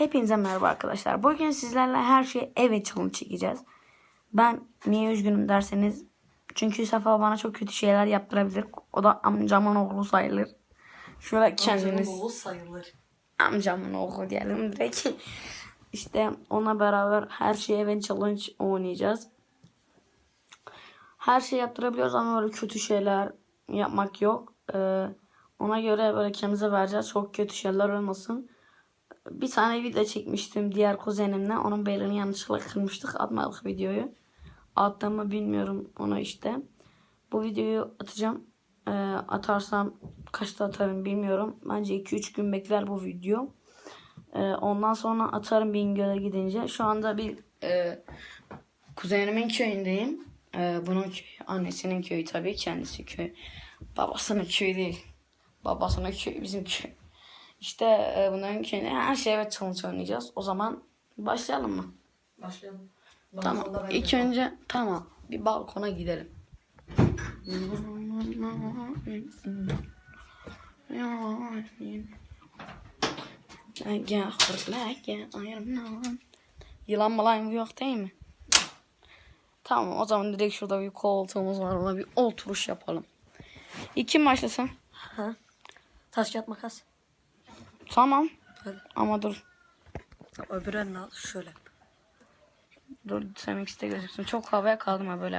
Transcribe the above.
Hepinize merhaba arkadaşlar. Bugün sizlerle her şeyi eve challenge çekeceğiz. Ben niye üzgünüm derseniz çünkü Safa bana çok kötü şeyler yaptırabilir. O da amcamın oğlu sayılır. Şöyle kendiniz Amcanın oğlu sayılır. amcamın oğlu diyelim direkt. İşte onunla beraber her şeyi eve challenge oynayacağız. Her şey yaptırabiliyoruz ama böyle kötü şeyler yapmak yok. Ee, ona göre böyle kendimize vereceğiz. Çok kötü şeyler olmasın. Bir tane video çekmiştim diğer kuzenimle. Onun belini yanlışlıkla kırmıştık. Atmadık videoyu. Attığımı bilmiyorum onu işte. Bu videoyu atacağım. Ee, atarsam kaçta atarım bilmiyorum. Bence 2-3 gün bekler bu video. Ee, ondan sonra atarım Bingöl'e gidince. Şu anda bir e, kuzenimin köyündeyim. Ee, bunun köyü, annesinin köyü tabii kendisi köy. Babasının köyü değil. Babasının köyü bizim köy. İşte e, bunların köyünde her şeye evet challenge oynayacağız. O zaman başlayalım mı? Başlayalım. Tamam. Balkonda ben İlk de- önce tamam. Bir balkona gidelim. Yılan malan yok değil mi? Tamam o zaman direkt şurada bir koltuğumuz var. Ona bir oturuş yapalım. İlk kim başlasın? Ha? Taş kağıt makas. Tamam. Hadi. Ama dur. Öbür elini al şöyle. Dur sen ikisi de gözüksün. Çok havaya kaldım ha böyle.